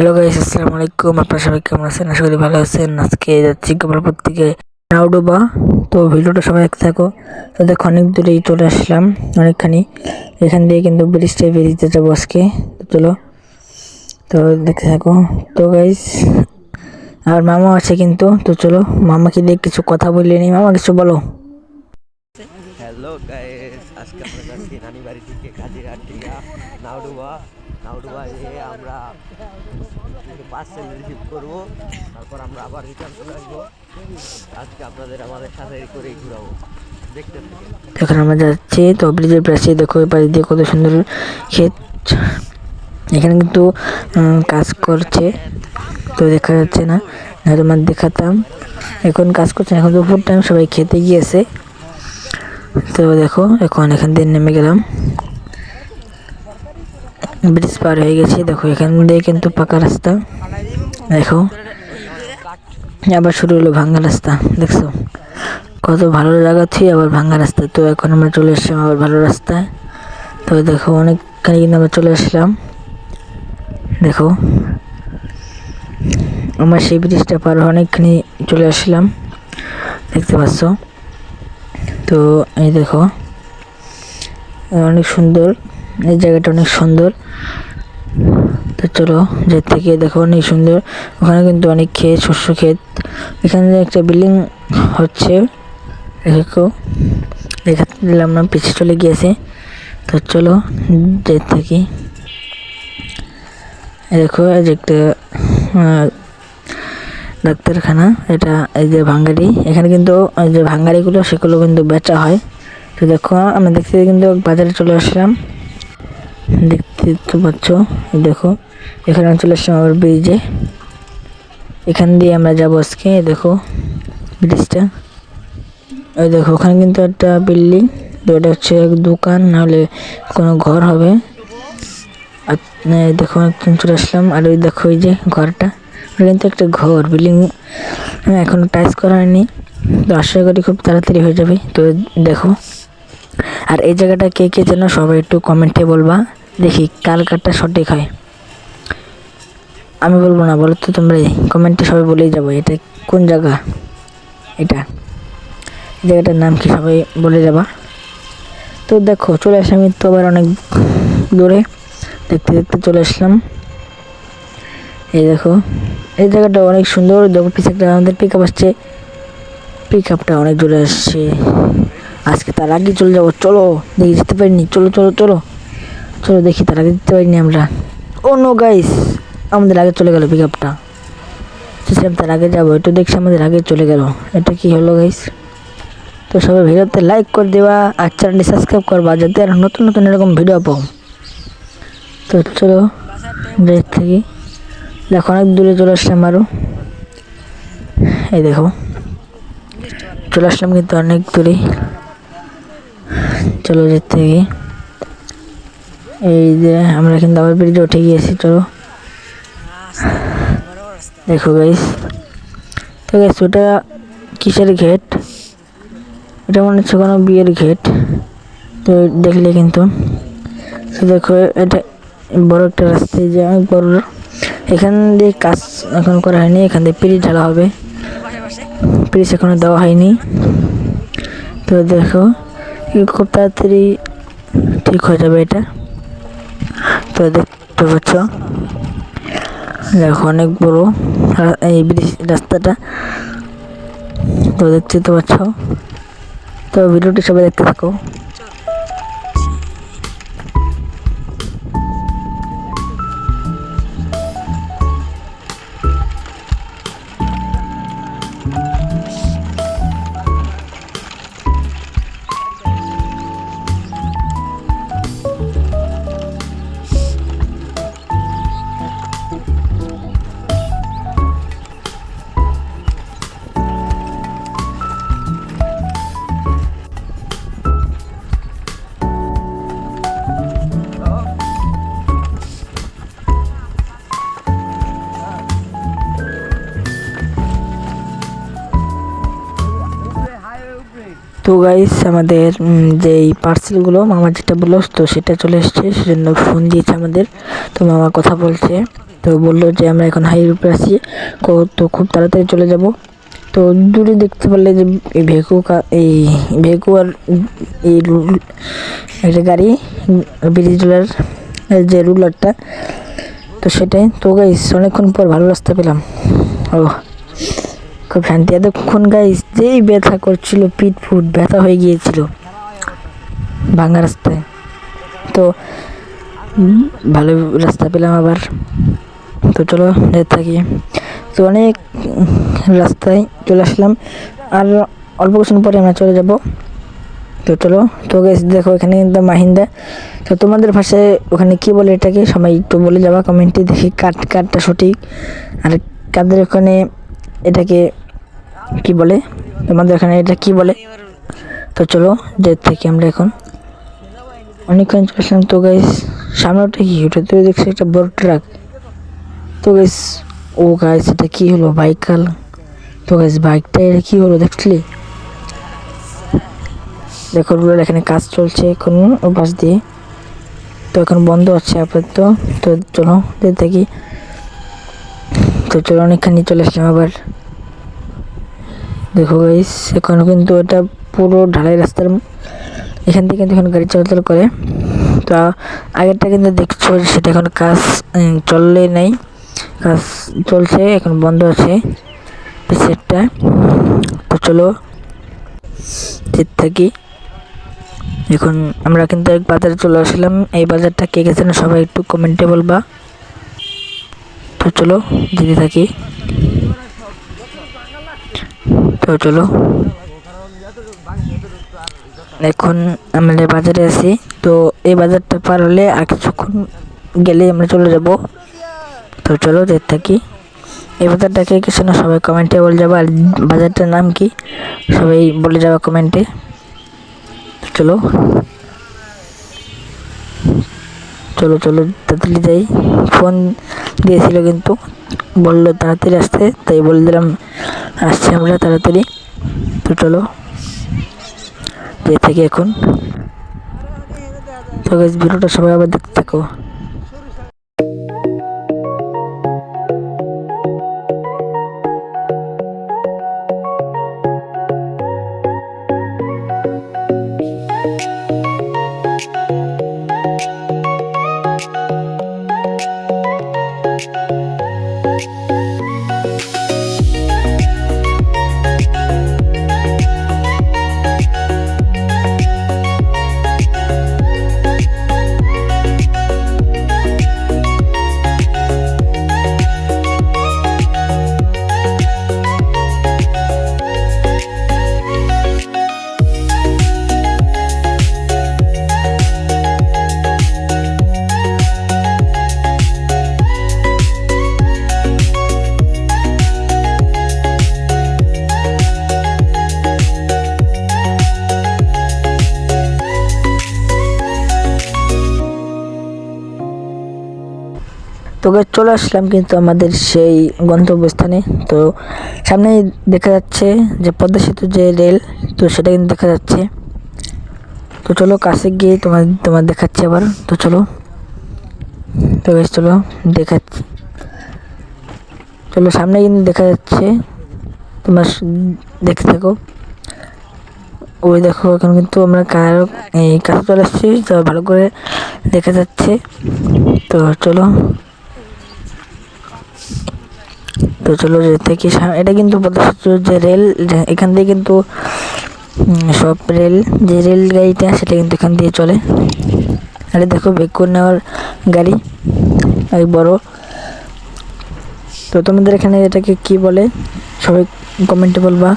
Hello guys আসসালামু আলাইকুম। আপনারা সবাই কেমন আছেন? আশা করি ভালো আছেন। আজকে যাচ্ছি গোপালপুর থেকে নাউডোবা তো ভিডিওটা সবাই দেখতে থাকো। তো দেখো, অনেক দূরেই চলে আসলাম, অনেকখানি। এখান দিয়ে কিন্তু ব্রিজটা বেরিয়ে যাব আজকে। চলো, তো দেখতে থাকো। তো গাইস আর মামা আছে কিন্তু। তো চলো, মামাকে দিয়ে কিছু কথা বললে নি মামা, কিছু বলো। হ্যালো গাইস আজকে আমরা যাচ্ছি নানি বাড়ি থেকে কাজিরহাট টিয়া নাউডুবা নাউডুবা এ আমরা পার্সেল রিসিভ করব। তারপর আমরা আবার রিটার্ন চলে আসব। আজকে আপনাদের আমাদের সাথে করে ঘুরাবো। এখন আমরা যাচ্ছি তো ব্রিজের পাশে দেখো এই পাশ দিয়ে কত সুন্দর ক্ষেত। এখানে কিন্তু কাজ করছে। তো দেখা যাচ্ছে না নয়তো আমার দেখাতাম। এখন কাজ করছে না, এখন দুপুর টাইম সবাই খেতে গিয়েছে। তো দেখো এখন এখান দিয়ে নেমে গেলাম। ব্রিজ পার হয়ে গেছি। দেখো, এখান দিয়ে কিন্তু পাকা রাস্তা। দেখো, আবার শুরু হলো ভাঙ্গা রাস্তা, দেখছ? কত ভালো লাগাচ্ছি, আবার ভাঙ্গা রাস্তা। তো এখন আমরা চলে এসেছি আবার ভালো রাস্তায়। তো দেখো, অনেকখানি কিন্তু আমরা চলে আসলাম। দেখো, আমার সেই ব্রিজটা পার অনেকখানি চলে আসলাম। দেখতে পাচ্ছ? তো এই দেখো, অনেক সুন্দর। এই জায়গাটা অনেক সুন্দর। তো চলো যে থেকে দেখো অনেক সুন্দর। ওখানে কিন্তু অনেক ক্ষেত, শস্য ক্ষেত। এখানে একটা বিল্ডিং হচ্ছে, দেখো। দেখা দিলাম না পিছিয়ে চলে গিয়েছে। তো চলো যে থাকি। দেখো, এই যে একটা ডাক্তারখানা। এটা এই যে ভাঙ্গারি। এখানে কিন্তু যে ভাঙ্গারিগুলো, সেগুলো কিন্তু বেচা হয়। তো দেখো, আমরা দেখতে কিন্তু বাজারে চলে আসলাম। দেখতে তো পাচ্ছ দেখো, এখানে চলে আসলাম আবার ব্রিজে। এখান দিয়ে আমরা যাব আজকে দেখো, ব্রিজটা। ওই দেখো, ওখানে কিন্তু একটা বিল্ডিং, তো এটা হচ্ছে এক দোকান, নাহলে কোনো ঘর হবে। আর দেখো চলে আসলাম, আর ওই দেখো ওই যে ঘরটা। ওটা কিন্তু একটা ঘর, বিল্ডিং এখনও টাইস করা হয়নি। তো আশা করি খুব তাড়াতাড়ি হয়ে যাবে, তো দেখো। আর এই জায়গাটা কে কে যেন, সবাই একটু কমেন্টে বলবা। দেখি কার কারটা সঠিক হয়। আমি বলব না, বলো তো তোমরা কমেন্টে সবাই বলেই যাব, এটা কোন জায়গা? এটা। এই জায়গাটার নাম কি সবাই বলে যাবা? তো দেখো, চলে আসলাম আমি তো আবার অনেক দূরে। দেখতে দেখতে চলে আসলাম। এই দেখো, এই জায়গাটা অনেক সুন্দর, দেখো একটা আমাদের পিক আপ আসছে। পিক আপটা অনেক দূরে আসছে। আজকে তার আগে চলে যাব, চলো, দেখি যেতে পারিনি। চলো চলো চলো। চলো দেখি, তার আগে যেতে পারিনি আমরা। ও নো গাইস আমাদের আগে চলে গেল পিক আপটা তার আগে যাব, একটু দেখছি আমাদের আগে চলে গেল। এটা কি হলো গাইস তো সবাই ভিডিওতে লাইক করে দেওয়া আর চ্যানেলটি সাবস্ক্রাইব করবা, যাতে আর নতুন নতুন এরকম ভিডিও পাও। তো চলো দেখ থেকে দেখো, অনেক দূরে চলে আসলাম আরও এই দেখো, চলে আসলাম কিন্তু অনেক দূরে। চলো যেতে থেকে এই যে আমরা কিন্তু আবার ব্রিজে উঠে গিয়েছি, চলো। দেখো গাইস তো গাইস ওটা কিসের ঘেট? এটা মনে হচ্ছে কোনো বিয়ের ঘেট। তো দেখলে কিন্তু। তো দেখো, এটা বড় একটা রাস্তায় যে অনেক বড়। এখান দিয়ে কাজ এখন করা হয়নি, এখান দিয়ে পিরিচ ঢালা হবে। পিরিচ এখনও দেওয়া হয়নি। তো দেখো, খুব তাড়াতাড়ি ঠিক হয়ে যাবে এটা। তো দেখতে পাচ্ছ দেখো অনেক বড় এই ব্রিজ রাস্তাটা। তো দেখতে তো পাচ্ছ। তো ভিডিওটি সবাই দেখতে থাকো। তো গাইস আমাদের উম, যে এই পার্সেলগুলো মামা যেটা বলল তো সেটা চলে এসছে সেজন্য ফোন দিয়েছে আমাদের। তো মামা কথা বলছে তো বলল যে আমরা এখন হাইওয়ে উপরে আছি তো খুব তাড়াতাড়ি চলে যাব। তো দূরে দেখতে পারলে যে এই ভেকু এই ভেকু আর এই একটা গাড়ি ব্রিজলার যে রুলারটা তো সেটাই। তো গাইস অনেকক্ষণ পর ভালো রাস্তা পেলাম। ও খুব শান্তি এতক্ষণ গাইস যেই ব্যথা করছিল, পিঠ ফুট ব্যথা হয়ে গিয়েছিল ভাঙা রাস্তায়। তো ভালো রাস্তা পেলাম আবার। তো চলো যেতে থাকি। তো অনেক রাস্তায় চলে আসলাম। আর অল্প কিছুক্ষণ পরে আমরা চলে যাব। তো চলো, তো গেছ দেখো, এখানে কিন্তু মাহিন্দা তো তোমাদের ভাষায় ওখানে কি বলে এটাকে? সবাই একটু বলে যাবা কমেন্টে দেখি কাট, কাটটা সঠিক। আর কাদের ওখানে এটাকে কি বলে? তোমাদের এখানে এটা কি বলে? তো চলো, যে থেকে আমরা এখন। অনেকক্ষণ আসলাম তো গাইস সামনে ওটা কি? ওটা তো দেখছি একটা বড় ট্রাক তো গাইস ও গাইস এটা কি হলো? বাইকাল। তো গাইস বাইকটা এটা কি হলো? দেখলি? দেখো এখানে কাজ চলছে এখন পাশ দিয়ে। তো এখন বন্ধ আছে আপাতত। তো চলো থাকি। তো চলো, অনেকখানি চলে আসলাম আবার। দেখো গাইস এখন কিন্তু এটা পুরো ঢালাই রাস্তার এখান থেকে কিন্তু এখন গাড়ি চলাচল করে। তো, আগেরটা কিন্তু দেখছ সেটা এখন কাজ চললে নেই। কাজ চলছে, এখন বন্ধ আছে পিছেরটা তো চলো যেতে থাকি। এখন আমরা কিন্তু এক বাজারে চলে আসলাম। এই বাজারটা কে গেছে না সবাই একটু কমেন্টে বলবা। তো চলো যেতে থাকি। চলো এখন আমরা বাজারে আছি, তো এই বাজারটা পার হলে আর কিছুক্ষণ গেলে আমরা চলে যাব। তো চলো যেতে থাকি। এই বাজারটাকে কিছু না সবাই কমেন্টে বলে যাব। আর বাজারটার নাম কি? সবাই বলে যাবা কমেন্টে। চলো। চলো চলো, তাড়াতাড়ি যাই। ফোন দিয়েছিল কিন্তু, বলল তাড়াতাড়ি আসতে, তাই বলে দিলাম, আসছি আমরা তাড়াতাড়ি। তো চলো যে থাকি এখন। তো ভিডিওটা সবাই আবার দেখতে থাকো। তো guys, চলে আসলাম কিন্তু আমাদের সেই গন্তব্যস্থানে। তো সামনে দেখা যাচ্ছে যে পদ্মা সেতু যে রেল তো সেটা কিন্তু দেখা যাচ্ছে। তো চলো কাছে গিয়ে তোমার তোমার দেখাচ্ছি আবার। তো চলো। তো চলো দেখাচ্ছি। চলো সামনে কিন্তু দেখা যাচ্ছে। তোমার দেখতে থাকো। ওই দেখো এখন কিন্তু আমরা কার এই কাছে চলে আসছি। তো ভালো করে দেখা যাচ্ছে। তো চলো। তো চলো যে থেকে এটা কিন্তু যে রেল এখান দিয়ে কিন্তু সব রেল, যে রেল গাড়িটা সেটা কিন্তু এখান দিয়ে চলে। আরে দেখো বেগ করে নেওয়ার গাড়ি, অনেক বড়। তো তোমাদের এখানে এটাকে কি বলে? সবাই কমেন্টে বলবা।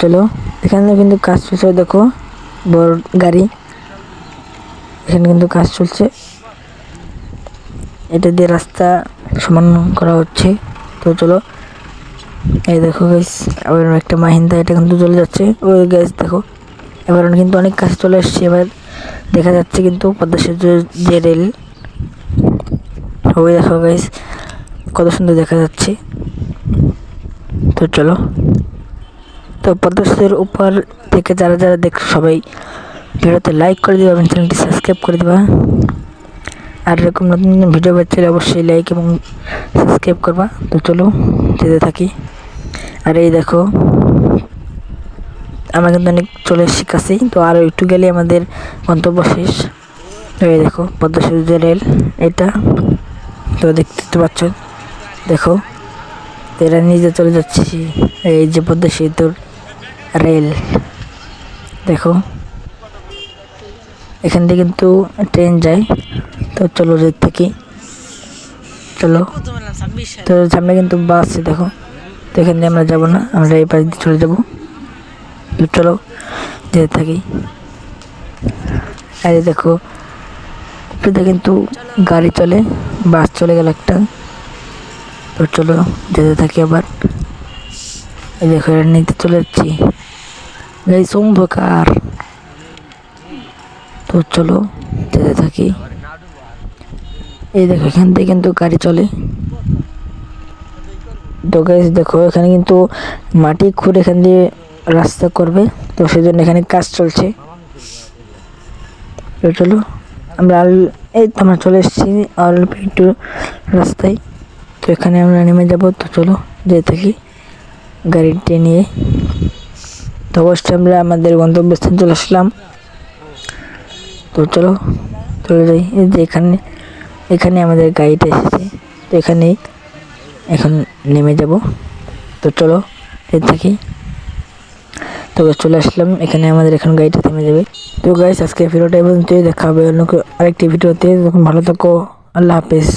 চলো, এখানে কিন্তু কাজ চলছে, দেখো, বড় গাড়ি। এখানে কিন্তু কাজ চলছে। এটা দিয়ে রাস্তা সমান করা হচ্ছে। তো চলো, এই দেখো গাইস আবার একটা মাহিন্দা এটা কিন্তু চলে যাচ্ছে। ওই গাইস দেখো, এবার কিন্তু অনেক কাছে চলে এসছে। এবার দেখা যাচ্ছে কিন্তু পদ্মা সেতুর যে রেল ওই দেখো গাইস কত সুন্দর দেখা যাচ্ছে। তো চলো, তো পদ্মা সেতুর উপর থেকে যারা যারা দেখ সবাই ভিডিওতে লাইক করে দিবা এবং চ্যানেলটি সাবস্ক্রাইব করে দিবা। আর এরকম নতুন নতুন ভিডিও পাচ্ছিলে অবশ্যই লাইক এবং সাবস্ক্রাইব করবা। তো চলো, যেতে থাকি। আর এই দেখো, আমরা কিন্তু অনেক চলে এসেছি কাছেই। তো আরও একটু গেলে আমাদের গন্তব্য শেষ। তো এই দেখো, পদ্মা রেল, এটা তো দেখতে তো পাচ্ছ। দেখো এরা নিজে চলে যাচ্ছি। এই যে পদ্মা সেতুর রেল, দেখো। এখান থেকে কিন্তু ট্রেন যায়। তো চলো যেতে থাকি চলো। তো সামনে কিন্তু বাস আছে, দেখো। তো এখান দিয়ে আমরা যাব না, আমরা এই পাশ দিয়ে চলে যাব। চলো, যেতে থাকি। আর দেখো, উপরে কিন্তু গাড়ি চলে, বাস চলে গেল একটা। তো চলো, যেতে থাকি আবার। এই দেখো এর নিতে চলে যাচ্ছি। এই সম্ভকার তো চলো, যেতে থাকি। এই দেখো, এখান থেকে কিন্তু গাড়ি চলে। তো গাইস দেখো, এখানে কিন্তু মাটি খুঁড়ে এখান দিয়ে রাস্তা করবে। তো সেই জন্য এখানে কাজ চলছে। চলো, আমরা এই তো আমরা চলে এসেছি অল্প একটু রাস্তায়। তো এখানে আমরা নেমে যাব। তো চলো যেতে থাকি গাড়িটি নিয়ে। তো অবশ্যই আমরা আমাদের গন্তব্যস্থানে চলে আসলাম। তো চলো, চলে যাই। এই যে এখানে এখানে আমাদের গাড়িটা এসেছে। তো এখানেই এখন নেমে যাব। তো চলো এর থাকি। তো চলে আসলাম। এখানে আমাদের এখন গাড়িটা থেমে যাবে। তো গাইস আজকে ভিডিওটা এবং দেখা হবে অন্য আরেকটি ভিডিওতে। ভালো থাকো। আল্লাহ হাফেজ।